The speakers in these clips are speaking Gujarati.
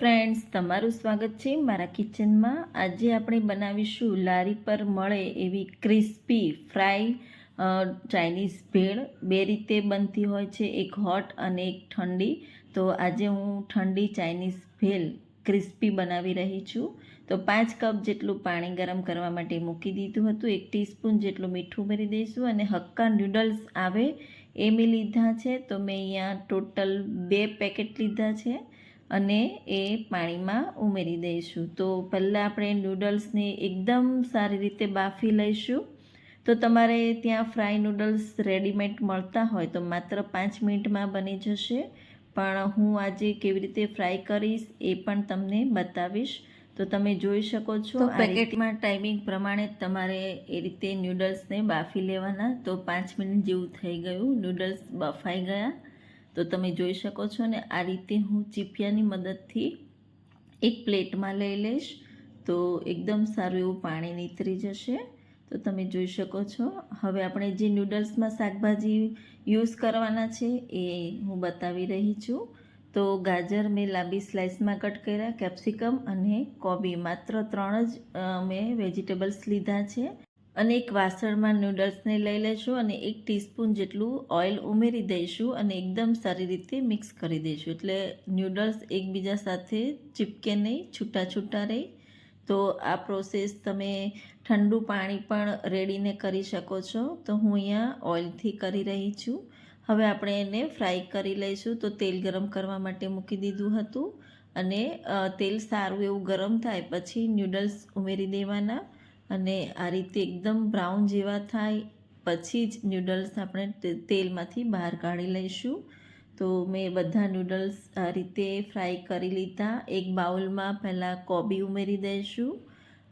ફ્રેન્ડ્સ તમારું સ્વાગત છે મારા કિચનમાં આજે આપણે બનાવીશું લારી પર મળે એવી ક્રિસ્પી ફ્રાય ચાઇનીઝ ભેળ. બે રીતે બનતી હોય છે, એક હોટ અને એક ઠંડી. તો આજે હું ઠંડી ચાઇનીઝ ભેળ ક્રિસ્પી બનાવી રહી છું. તો પાંચ કપ જેટલું પાણી ગરમ કરવા માટે મૂકી દીધું હતું. એક ટીસ્પૂન જેટલું મીઠું ભરી દઈશું અને હક્કા નૂડલ્સ આવે, એ મેં લીધા છે. તો મેં અહીંયા ટોટલ બે પેકેટ લીધા છે. અને એ પાણીમાં ઉમેરી દઈશું. તો પહેલાં આપણે નૂડલ્સને એકદમ સારી રીતે બાફી લઈશું. તો તમારે ત્યાં ફ્રાય નૂડલ્સ રેડીમેડ મળતા હોય તો માત્ર પાંચ મિનિટમાં બની જશે. પણ હું આજે કેવી રીતે ફ્રાય કરીશ એ પણ તમને બતાવીશ. તો તમે જોઈ શકો છો પેકેટમાં ટાઈમિંગ પ્રમાણે તમારે એ રીતે નૂડલ્સને બાફી લેવાના. તો પાંચ મિનિટ જેવું થઈ ગયું. નૂડલ્સ બફાઈ ગયા. તો તમે જોઈ શકો છો ને આ રીતે હું ચીપિયાની મદદથી એક પ્લેટમાં લઈ લઈશ. તો એકદમ સારું એવું પાણી નીતરી જશે. તો તમે જોઈ શકો છો. હવે આપણે જે નૂડલ્સમાં શાકભાજી યુઝ કરવાના છે એ હું બતાવી રહી છું. તો ગાજર મેં લાંબી સ્લાઇસમાં કટ કર્યા, કેપ્સિકમ અને કોબી. માત્ર ત્રણ જ મેં વેજીટેબલ્સ લીધા છે. અને એક વાસણમાં નૂડલ્સને લઈ લઈશું અને એક ટીસ્પૂન જેટલું ઓઇલ ઉમેરી દઈશું અને એકદમ સારી રીતે મિક્સ કરી દઈશું. એટલે નૂડલ્સ એકબીજા સાથે ચીપકે નહીં, છૂટા છૂટા રહે. તો આ પ્રોસેસ તમે ઠંડુ પાણી પણ રેડીને કરી શકો છો. તો હું અહીંયા ઓઇલથી કરી રહી છું. હવે આપણે એને ફ્રાય કરી લઈશું. તો તેલ ગરમ કરવા માટે મૂકી દીધું હતું અને તેલ સારું એવું ગરમ થાય પછી નૂડલ્સ ઉમેરી દેવાના. અને આ રીતે એકદમ બ્રાઉન જેવા થાય, પછી જ નૂડલ્સ આપણે તેલમાંથી બહાર કાઢી લઈશું. તો મેં બધા નૂડલ્સ આ રીતે ફ્રાય કરી લીધા. એક બાઉલમાં પહેલાં કોબી ઉમેરી દઈશું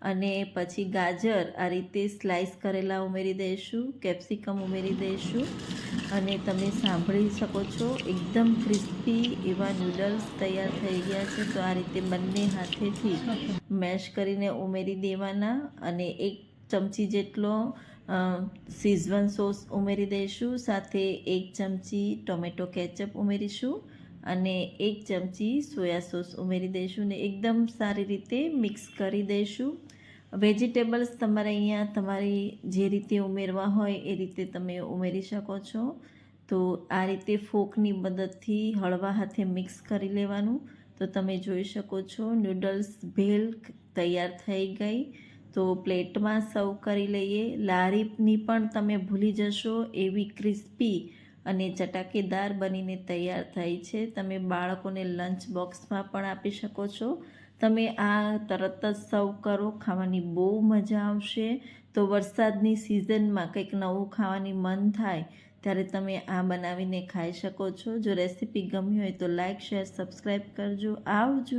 અને પછી ગાજર આ રીતે સ્લાઇસ કરેલા ઉમેરી દઈશું, કેપ્સિકમ ઉમેરી દઈશું. અને તમે સાંભળી શકો છો, એકદમ ક્રિસ્પી એવા નૂડલ્સ તૈયાર થઈ ગયા છે. તો આ રીતે બંને હાથેથી મેશ કરીને ઉમેરી દેવાના અને એક ચમચી જેટલો સિઝવન સોસ ઉમેરી દઈશું. સાથે એક ચમચી ટોમેટો કેચઅપ ઉમેરીશું અને એક ચમચી સોયા સોસ ઉમેરી દઈશું ને એકદમ સારી રીતે મિક્સ કરી દઈશું. વેજીટેબલ્સ તમારે અહીંયા તમારી જે રીતે ઉમેરવા હોય એ રીતે તમે ઉમેરી શકો છો. તો આ રીતે ફોકની મદદથી હળવા હાથે મિક્સ કરી લેવાનું. તો તમે જોઈ શકો છો નૂડલ્સ ભેલ તૈયાર થઈ ગઈ. તો પ્લેટમાં સર્વ કરી લઈએ. લારીની પણ તમે ભૂલી જશો એવી ક્રિસ્પી અને ચટાકેદાર બનીને તૈયાર થઈ છે. તમે બાળકોને લંચ બોક્સમાં પણ આપી શકો છો. તમે આ તરત જ સર્વ કરો, ખાવાની બહુ મજા આવશે. તો વરસાદની સિઝનમાં કંઈક નવું ખાવાની મન થાય, ત્યારે તમે આ બનાવીને ખાઈ શકો છો. જો રેસીપી ગમી હોય તો લાઇક શેર, સબસ્ક્રાઈબ કરજો. આવજો.